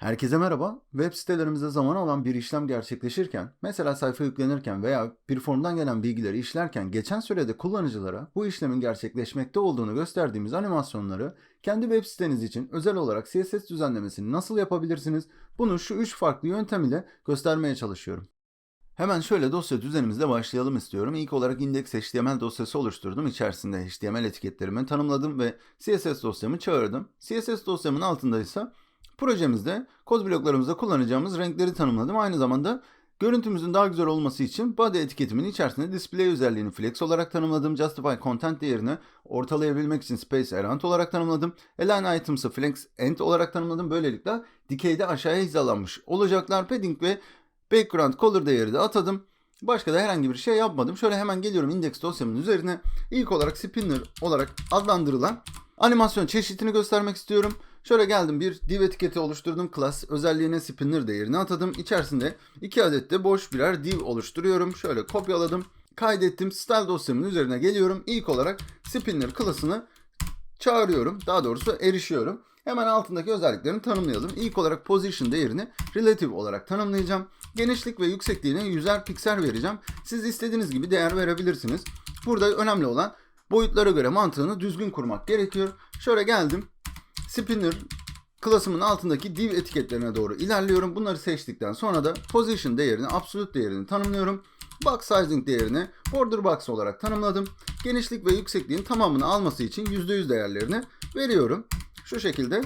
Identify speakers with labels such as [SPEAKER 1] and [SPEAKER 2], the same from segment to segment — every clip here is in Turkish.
[SPEAKER 1] Herkese merhaba. Web sitelerimizde zaman alan bir işlem gerçekleşirken, mesela sayfa yüklenirken veya bir formdan gelen bilgileri işlerken geçen sürede kullanıcılara bu işlemin gerçekleşmekte olduğunu gösterdiğimiz animasyonları kendi web siteniz için özel olarak CSS düzenlemesini nasıl yapabilirsiniz? Bunu şu üç farklı yöntem ile göstermeye çalışıyorum. Hemen şöyle dosya düzenimizle başlayalım istiyorum. İlk olarak index.html dosyası oluşturdum. İçerisinde HTML etiketlerimi tanımladım ve CSS dosyamı çağırdım. CSS dosyamın altında ise projemizde kod bloklarımızda kullanacağımız renkleri tanımladım. Aynı zamanda görüntümüzün daha güzel olması için body etiketimin içerisinde display özelliğini flex olarak tanımladım. Justify content değerini ortalayabilmek için space around olarak tanımladım. Align items'ı flex end olarak tanımladım. Böylelikle dikeyde aşağıya hizalanmış olacaklar. Padding ve background color değeri de atadım. Başka da herhangi bir şey yapmadım. Şöyle hemen geliyorum index dosyamın üzerine. İlk olarak spinner olarak adlandırılan animasyon çeşitini göstermek istiyorum. Şöyle geldim bir div etiketi oluşturdum. Class özelliğine spinner değerini atadım. İçerisinde iki adet de boş birer div oluşturuyorum. Şöyle kopyaladım. Kaydettim. Style dosyamın üzerine geliyorum. İlk olarak spinner class'ını çağırıyorum. Daha doğrusu erişiyorum. Hemen altındaki özelliklerini tanımlayalım. İlk olarak position değerini relative olarak tanımlayacağım. Genişlik ve yüksekliğine 100'er piksel vereceğim. Siz istediğiniz gibi değer verebilirsiniz. Burada önemli olan boyutlara göre mantığını düzgün kurmak gerekiyor. Şöyle geldim. Spinner klasımın altındaki div etiketlerine doğru ilerliyorum. Bunları seçtikten sonra da position değerini, absolute değerini tanımlıyorum. Box sizing değerini border box olarak tanımladım. Genişlik ve yüksekliğin tamamını alması için %100 değerlerini veriyorum. Şu şekilde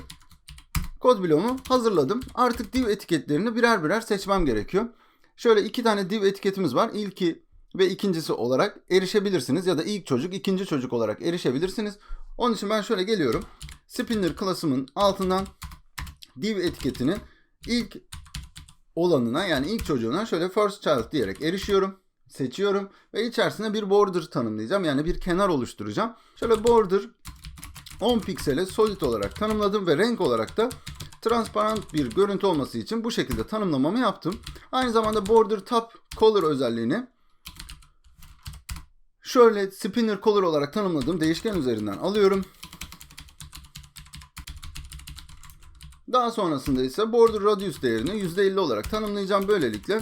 [SPEAKER 1] kod bloğumu hazırladım. Artık div etiketlerini birer birer seçmem gerekiyor. Şöyle iki tane div etiketimiz var. İlki ve ikincisi olarak erişebilirsiniz ya da ilk çocuk, ikinci çocuk olarak erişebilirsiniz. Onun için ben şöyle geliyorum. Spinner klasımın altından div etiketinin ilk olanına yani ilk çocuğuna şöyle first child diyerek erişiyorum. Seçiyorum ve içerisine bir border tanımlayacağım. Yani bir kenar oluşturacağım. Şöyle border 10 piksele solid olarak tanımladım ve renk olarak da transparent bir görüntü olması için bu şekilde tanımlamamı yaptım. Aynı zamanda border top color özelliğini şöyle spinner color olarak tanımladığım değişken üzerinden alıyorum. Daha sonrasında ise border radius değerini %50 olarak tanımlayacağım. Böylelikle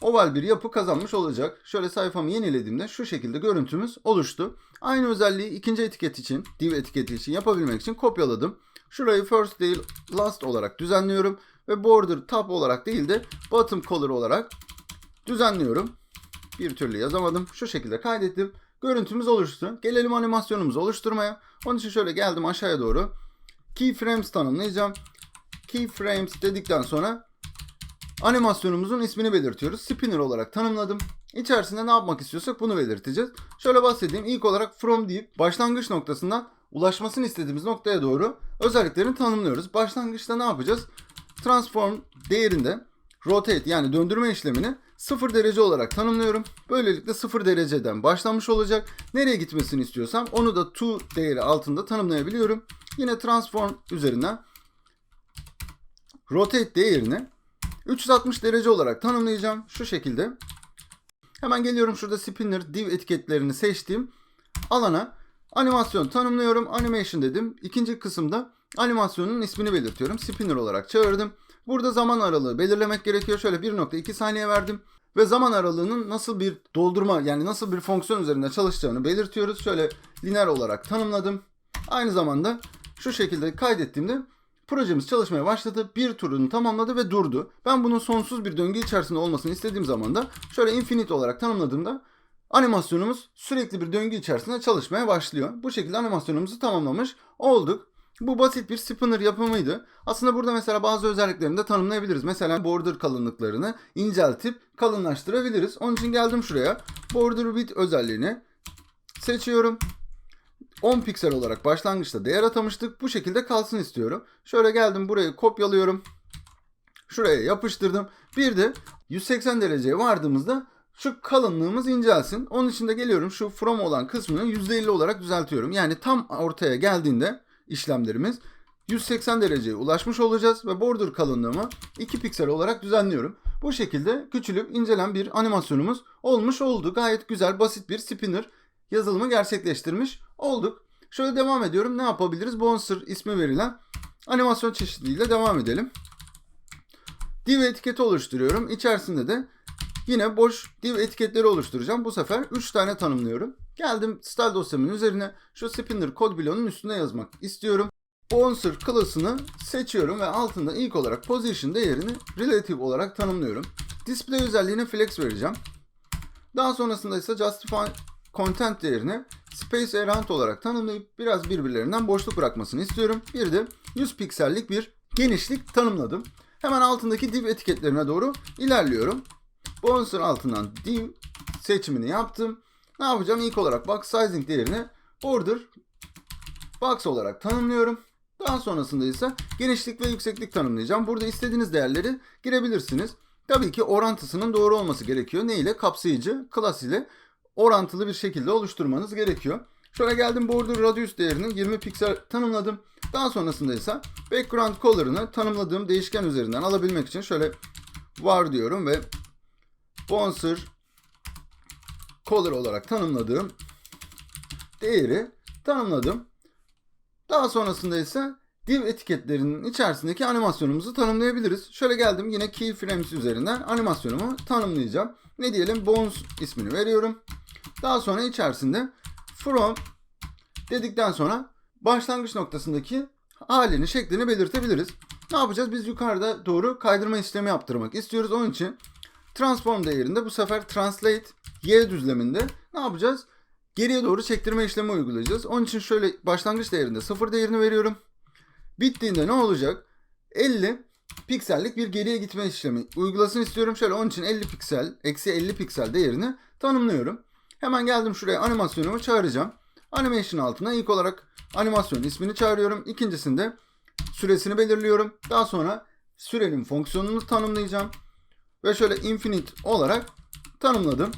[SPEAKER 1] oval bir yapı kazanmış olacak. Şöyle sayfamı yenilediğimde şu şekilde görüntümüz oluştu. Aynı özelliği ikinci etiket için, div etiketi için yapabilmek için kopyaladım. Şurayı first değil last olarak düzenliyorum ve border top olarak değil de bottom color olarak düzenliyorum. Bir türlü yazamadım. Şu şekilde kaydettim. Görüntümüz oluştu. Gelelim animasyonumuzu oluşturmaya. Onun için şöyle geldim aşağıya doğru. Keyframes tanımlayacağım. Keyframes dedikten sonra animasyonumuzun ismini belirtiyoruz. Spinner olarak tanımladım. İçerisinde ne yapmak istiyorsak bunu belirteceğiz. Şöyle bahsedeyim. İlk olarak from deyip başlangıç noktasından ulaşmasını istediğimiz noktaya doğru özelliklerini tanımlıyoruz. Başlangıçta ne yapacağız? Transform değerinde rotate yani döndürme işlemini 0 derece olarak tanımlıyorum. Böylelikle 0 dereceden başlamış olacak. Nereye gitmesini istiyorsam onu da to değeri altında tanımlayabiliyorum. Yine transform üzerinden rotate değerini 360 derece olarak tanımlayacağım. Şu şekilde. Hemen geliyorum şurada spinner div etiketlerini seçtiğim alana animasyon tanımlıyorum. Animation dedim. İkinci kısımda animasyonun ismini belirtiyorum. Spinner olarak çağırdım. Burada zaman aralığı belirlemek gerekiyor. Şöyle 1.2 saniye verdim. Ve zaman aralığının nasıl bir doldurma yani nasıl bir fonksiyon üzerinde çalışacağını belirtiyoruz. Şöyle lineer olarak tanımladım. Aynı zamanda şu şekilde kaydettiğimde projemiz çalışmaya başladı. Bir turunu tamamladı ve durdu. Ben bunun sonsuz bir döngü içerisinde olmasını istediğim zaman da şöyle infinite olarak tanımladığımda animasyonumuz sürekli bir döngü içerisinde çalışmaya başlıyor. Bu şekilde animasyonumuzu tamamlamış olduk. Bu basit bir spinner yapımıydı. Aslında burada mesela bazı özelliklerini de tanımlayabiliriz. Mesela border kalınlıklarını inceltip kalınlaştırabiliriz. Onun için geldim şuraya. Border width özelliğini seçiyorum. 10 piksel olarak başlangıçta değer atamıştık. Bu şekilde kalsın istiyorum. Şöyle geldim burayı kopyalıyorum. Şuraya yapıştırdım. Bir de 180 dereceye vardığımızda şu kalınlığımız incelsin. Onun için de geliyorum şu from olan kısmını %50 olarak düzeltiyorum. Yani tam ortaya geldiğinde işlemlerimiz 180 dereceye ulaşmış olacağız ve border kalınlığımı 2 piksel olarak düzenliyorum. Bu şekilde küçülüp incelen bir animasyonumuz olmuş oldu. Gayet güzel basit bir spinner yazılımı gerçekleştirmiş olduk. Şöyle devam ediyorum. Ne yapabiliriz? Bouncer ismi verilen animasyon çeşitliliğiyle devam edelim. div etiketi oluşturuyorum. İçerisinde de yine boş div etiketleri oluşturacağım. Bu sefer 3 tane tanımlıyorum. Geldim style dosyamın üzerine şu spinner kod bloğunun üstüne yazmak istiyorum. Bouncer class'ını seçiyorum ve altında ilk olarak position değerini relative olarak tanımlıyorum. Display özelliğine flex vereceğim. Daha sonrasında ise justify content değerini space around olarak tanımlayıp biraz birbirlerinden boşluk bırakmasını istiyorum. Bir de 100 piksellik bir genişlik tanımladım. Hemen altındaki div etiketlerine doğru ilerliyorum. Bouncer altından div seçimini yaptım. Ne yapacağım? İlk olarak box sizing değerini border box olarak tanımlıyorum. Daha sonrasında ise genişlik ve yükseklik tanımlayacağım. Burada istediğiniz değerleri girebilirsiniz. Tabii ki orantısının doğru olması gerekiyor. Ne ile? Kapsayıcı, class ile orantılı bir şekilde oluşturmanız gerekiyor. Şöyle geldim border radius değerini 20 piksel tanımladım. Daha sonrasında ise background color'ını tanımladığım değişken üzerinden alabilmek için şöyle var diyorum ve bouncer color olarak tanımladığım değeri tanımladım. Daha sonrasında ise div etiketlerinin içerisindeki animasyonumuzu tanımlayabiliriz. Şöyle geldim yine keyframes üzerinden animasyonumu tanımlayacağım. Ne diyelim? Bones ismini veriyorum. Daha sonra içerisinde from dedikten sonra başlangıç noktasındaki halini, şeklini belirtebiliriz. Ne yapacağız? Biz yukarıda doğru kaydırma işlemi yaptırmak istiyoruz. Onun için transform değerinde bu sefer translate y düzleminde ne yapacağız? Geriye doğru çektirme işlemi uygulayacağız. Onun için şöyle başlangıç değerinde 0 değerini veriyorum. Bittiğinde ne olacak? 50 piksellik bir geriye gitme işlemi uygulasın istiyorum. Şöyle onun için 50 piksel, eksi 50 piksel değerini tanımlıyorum. Hemen geldim şuraya animasyonumu çağıracağım. Animation altına ilk olarak animasyon ismini çağırıyorum. İkincisinde süresini belirliyorum. Daha sonra sürenin fonksiyonunu tanımlayacağım. Ve şöyle infinite olarak tanımladım.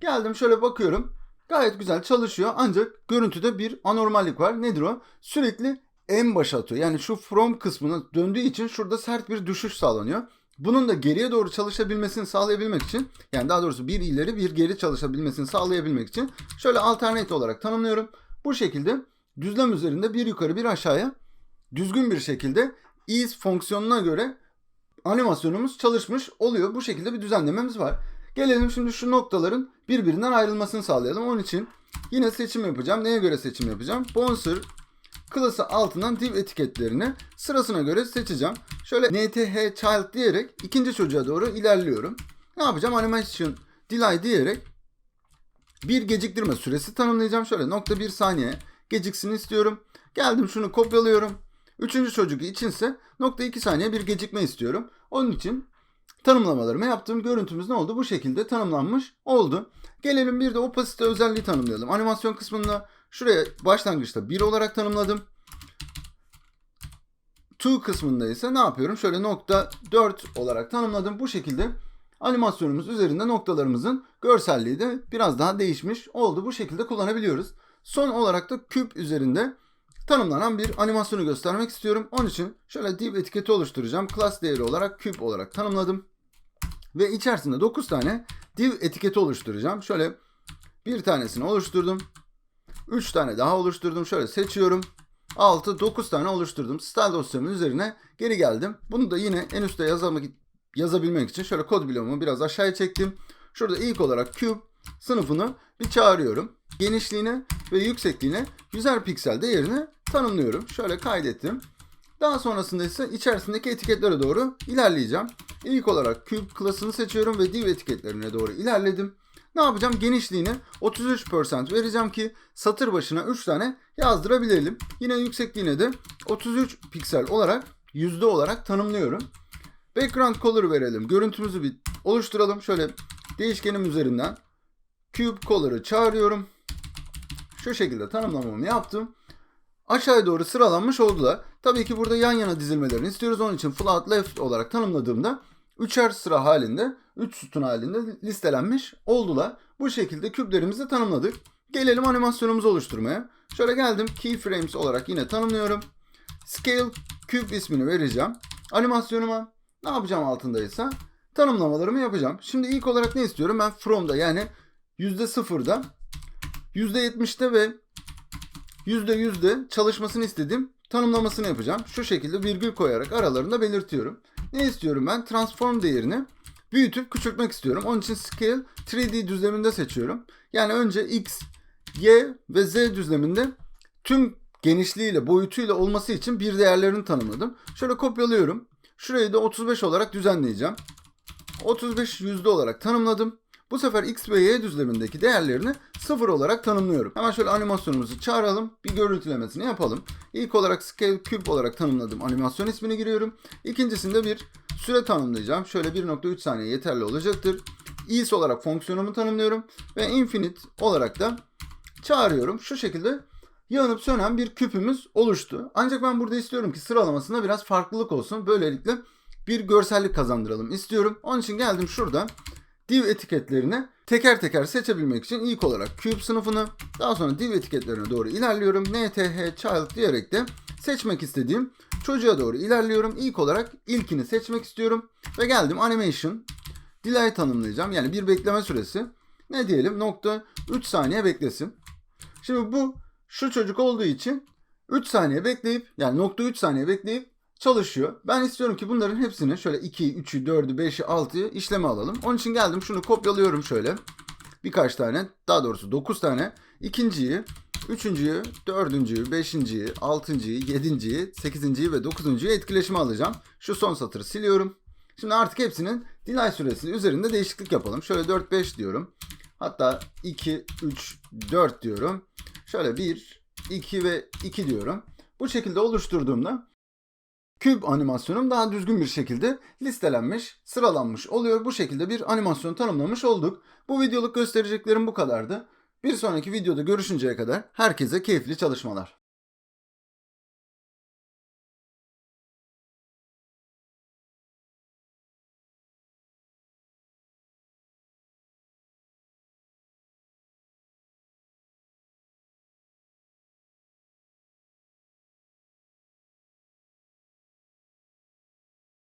[SPEAKER 1] Geldim şöyle bakıyorum. Gayet güzel çalışıyor ancak görüntüde bir anormallik var. Nedir o? Sürekli en başa atıyor. Yani şu from kısmına döndüğü için şurada sert bir düşüş sağlanıyor. Bunun da geriye doğru çalışabilmesini sağlayabilmek için yani daha doğrusu bir ileri bir geri çalışabilmesini sağlayabilmek için şöyle alternate olarak tanımlıyorum. Bu şekilde düzlem üzerinde bir yukarı bir aşağıya düzgün bir şekilde is fonksiyonuna göre animasyonumuz çalışmış oluyor. Bu şekilde bir düzenlememiz var. Gelelim şimdi şu noktaların birbirinden ayrılmasını sağlayalım. Onun için yine seçim yapacağım. Neye göre seçim yapacağım? Bouncer klası altından div etiketlerini sırasına göre seçeceğim. Şöyle nth child diyerek ikinci çocuğa doğru ilerliyorum. Ne yapacağım? Animation delay diyerek bir geciktirme süresi tanımlayacağım. Şöyle nokta bir saniye geciksin istiyorum. Geldim şunu kopyalıyorum. Üçüncü çocuk içinse nokta iki saniye bir gecikme istiyorum. Onun için tanımlamalarımı yaptım. Görüntümüz ne oldu? Bu şekilde tanımlanmış oldu. Gelelim bir de opasite özelliği tanımlayalım. Animasyon kısmında şuraya başlangıçta 1 olarak tanımladım. To kısmında ise ne yapıyorum? Şöyle nokta 4 olarak tanımladım. Bu şekilde animasyonumuz üzerinde noktalarımızın görselliği de biraz daha değişmiş oldu. Bu şekilde kullanabiliyoruz. Son olarak da küp üzerinde tanımlanan bir animasyonu göstermek istiyorum. Onun için şöyle div etiketi oluşturacağım. Class değeri olarak küp olarak tanımladım. Ve içerisinde 9 tane div etiketi oluşturacağım. Şöyle bir tanesini oluşturdum. 3 tane daha oluşturdum. Şöyle seçiyorum. 6, 9 tane oluşturdum. Style dosyamın üzerine geri geldim. Bunu da yine en üstte yazamak, yazabilmek için şöyle kod bloğumu biraz aşağıya çektim. Şurada ilk olarak cube sınıfını bir çağırıyorum. Genişliğine ve yüksekliğine 100'er piksel değerini tanımlıyorum. Şöyle kaydettim. Daha sonrasında ise içerisindeki etiketlere doğru ilerleyeceğim. İlk olarak cube klasını seçiyorum ve div etiketlerine doğru ilerledim. Ne yapacağım? Genişliğini 33% vereceğim ki satır başına 3 tane yazdırabilelim. Yine yüksekliğine de 33 piksel olarak yüzde olarak tanımlıyorum. Background color verelim. Görüntümüzü bir oluşturalım. Şöyle değişkenim üzerinden cube color'ı çağırıyorum. Şu şekilde tanımlamamı yaptım. Aşağıya doğru sıralanmış oldular. Tabii ki burada yan yana dizilmelerini istiyoruz. Onun için flat left olarak tanımladığımda üçer sıra halinde, üç sütun halinde listelenmiş oldular. Bu şekilde küplerimizi tanımladık. Gelelim animasyonumuzu oluşturmaya. Şöyle geldim keyframes olarak yine tanımlıyorum. Scale cube ismini vereceğim. Animasyonuma ne yapacağım altındaysa tanımlamalarımı yapacağım. Şimdi ilk olarak ne istiyorum? Ben from'da yani %0'da %70'te ve %100'de çalışmasını istediğim tanımlamasını yapacağım. Şu şekilde virgül koyarak aralarında belirtiyorum. Ne istiyorum ben? Transform değerini büyütüp küçültmek istiyorum. Onun için Scale 3D düzleminde seçiyorum. Yani önce X, Y ve Z düzleminde tüm genişliğiyle, boyutuyla olması için bir değerlerini tanımladım. Şöyle kopyalıyorum. Şurayı da 35 olarak düzenleyeceğim. 35 yüzde olarak tanımladım. Bu sefer X ve Y düzlemindeki değerlerini 0 olarak tanımlıyorum. Hemen şöyle animasyonumuzu çağıralım. Bir görüntülemesini yapalım. İlk olarak Scale Cube olarak tanımladım. Animasyon ismini giriyorum. İkincisinde bir süre tanımlayacağım. Şöyle 1.3 saniye yeterli olacaktır. Is olarak fonksiyonumu tanımlıyorum. Ve Infinite olarak da çağırıyorum. Şu şekilde yanıp sönen bir küpümüz oluştu. Ancak ben burada istiyorum ki sıralamasında biraz farklılık olsun. Böylelikle bir görsellik kazandıralım istiyorum. Onun için geldim şurada div etiketlerini teker teker seçebilmek için ilk olarak cube sınıfını daha sonra div etiketlerine doğru ilerliyorum. nth child diyerek de seçmek istediğim çocuğa doğru ilerliyorum. İlk olarak ilkini seçmek istiyorum ve geldim animation delay tanımlayacağım. Yani bir bekleme süresi ne diyelim nokta 3 saniye beklesin. Şimdi bu şu çocuk olduğu için 3 saniye bekleyip yani nokta 3 saniye bekleyip çalışıyor. Ben istiyorum ki bunların hepsini şöyle 2'yi, 3'ü, 4'ü, 5'i, 6'yı işleme alalım. Onun için geldim şunu kopyalıyorum şöyle. Birkaç tane daha doğrusu 9 tane. ikinciyi, üçüncüyü, dördüncüyü, beşinciyi, altıncıyı, yedinciyi, sekizinciyi ve dokuzuncuyu etkileşime alacağım. Şu son satırı siliyorum. Şimdi artık hepsinin delay süresi üzerinde değişiklik yapalım. Şöyle 4-5 diyorum. Hatta 2, 3, 4 diyorum. Şöyle 1, 2 ve 2 diyorum. Bu şekilde oluşturduğumda küp animasyonum daha düzgün bir şekilde listelenmiş, sıralanmış oluyor. Bu şekilde bir animasyon tanımlamış olduk. Bu videoluk göstereceklerim bu kadardı. Bir sonraki videoda görüşünceye kadar herkese keyifli çalışmalar.